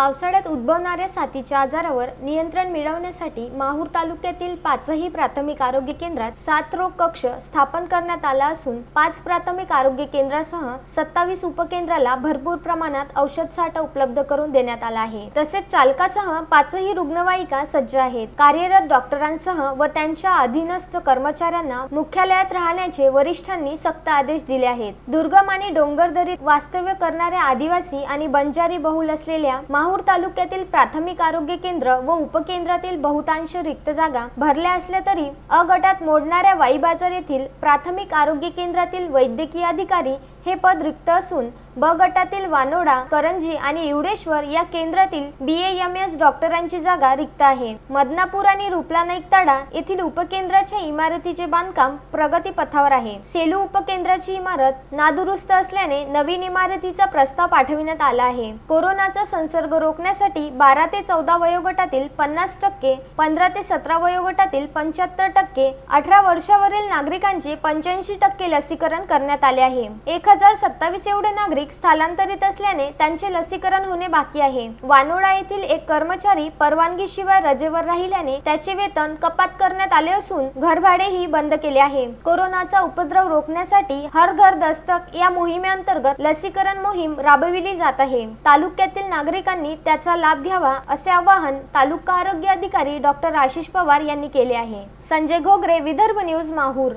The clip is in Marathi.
पावसाळ्यात उद्भवणाऱ्या साथीच्या आजारावर नियंत्रण मिळवण्यासाठी माहूर तालुक्यातील पाचही प्राथमिक आरोग्य केंद्रात सात रोग कक्ष स्थापन करण्यात आला असून पाच प्राथमिक आरोग्य केंद्रासह सत्तावीस उपकेंद्राला भरपूर प्रमाणात औषध साठा उपलब्ध करून देण्यात आला आहे. तसेच चालकासह पाचही रुग्णवाहिका सज्ज आहेत. कार्यरत डॉक्टरांसह व त्यांच्या अधीनस्थ कर्मचाऱ्यांना मुख्यालयात राहण्याचे वरिष्ठांनी सक्त आदेश दिले आहेत. दुर्गम आणि डोंगरदरीत वास्तव्य करणाऱ्या आदिवासी आणि बंजारी बहुल असलेल्या माहूर तालुक्यातील प्राथमिक आरोग्य केंद्र व उपकेंद्रातील बहुतांश रिक्त जागा भरल्या असल्या तरी अ गटात मोडणाऱ्या वाई बाजार येथील प्राथमिक आरोग्य केंद्रातील वैद्यकीय अधिकारी हे पद रिक्त असून ब गटातील वानोडा करंजी आणि युडेश्वर या केंद्रातील बी एम एस डॉक्टरांची जागा रिक्त आहे. मदनापूर आणि रुपला नाईक तडा येथील उपकेंद्राच्या इमारतीचे बांधकाम प्रगतीपथावर आहे. सेलू उपकेंद्राची इमारत नादुरुस्त असल्याने नवीन इमारतीचा प्रस्ताव पाठविण्यात आला आहे. कोरोनाचा संसर्ग रोखण्यासाठी बारा ते चौदा वयोगटातील पन्नास टक्के पंधरा ते सतरा वयोगटातील पंच्याहत्तर टक्के अठरा वर्षावरील नागरिकांचे पंच्याऐंशी टक्के लसीकरण करण्यात आले आहे. एक हजार सत्तावीस एवढे नागरिक नागरिक स्थलांतरित असल्याने त्यांचे लसीकरण होणे बाकी आहे. वानोडा येथील एक कर्मचारी परवानगीशिवाय रजेवर राहिल्याने त्याचे वेतन कपात करण्यात आले असून घरभाडेही बंद केले आहे. कोरोनाचा उपद्रव रोखण्यासाठी हर घर दस्तक या मोहिमेअंतर्गत लसीकरण मोहीम राबविली जात आहे. तालुक्यातील नागरिकांनी त्याचा लाभ घ्यावा असे आवाहन तालुका आरोग्य अधिकारी डॉक्टर आशिष पवार यांनी केले आहे. संजय घोगरे विदर्भ न्यूज माहूर.